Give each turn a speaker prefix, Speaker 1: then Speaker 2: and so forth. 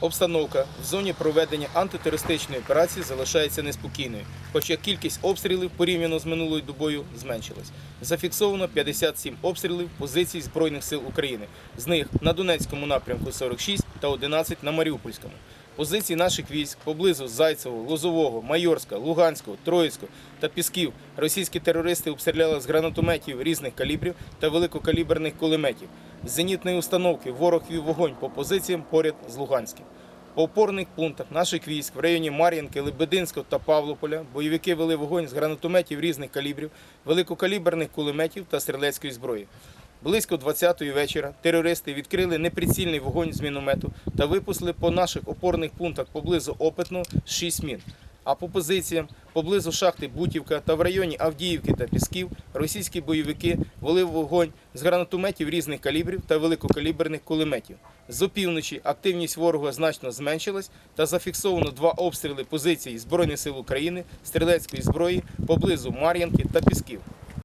Speaker 1: Обстановка в зоні проведення антитерористичної операції залишається неспокійною, хоча кількість обстрілів порівняно з минулою добою зменшилась. Зафіксовано 57 обстрілів позицій Збройних сил України. З них на Донецькому напрямку 46 та 11 на Маріупольському. Позиції наших військ поблизу Зайцевого, Лозового, Майорська, Луганського, Троїцького та Пісків російські терористи обстріляли з гранатометів різних калібрів та великокаліберних кулеметів. З зенітної установки ворог вів вогонь по позиціям поряд з Луганським. По опорних пунктах наших військ в районі Мар'їнки, Лебединського та Павлополя бойовики вели вогонь з гранатометів різних калібрів, великокаліберних кулеметів та стрілецької зброї. Близько 20-ї вечора терористи відкрили неприцільний вогонь з міномету та випустили по наших опорних пунктах поблизу Опитного 6 мін. А по позиціям поблизу шахти Бутівка та в районі Авдіївки та Пісків російські бойовики вели вогонь з гранатометів різних калібрів та великокаліберних кулеметів. З опівночі активність ворога значно зменшилась та зафіксовано два обстріли позицій Збройних сил України, стрілецької зброї поблизу Мар'янки та Пісків.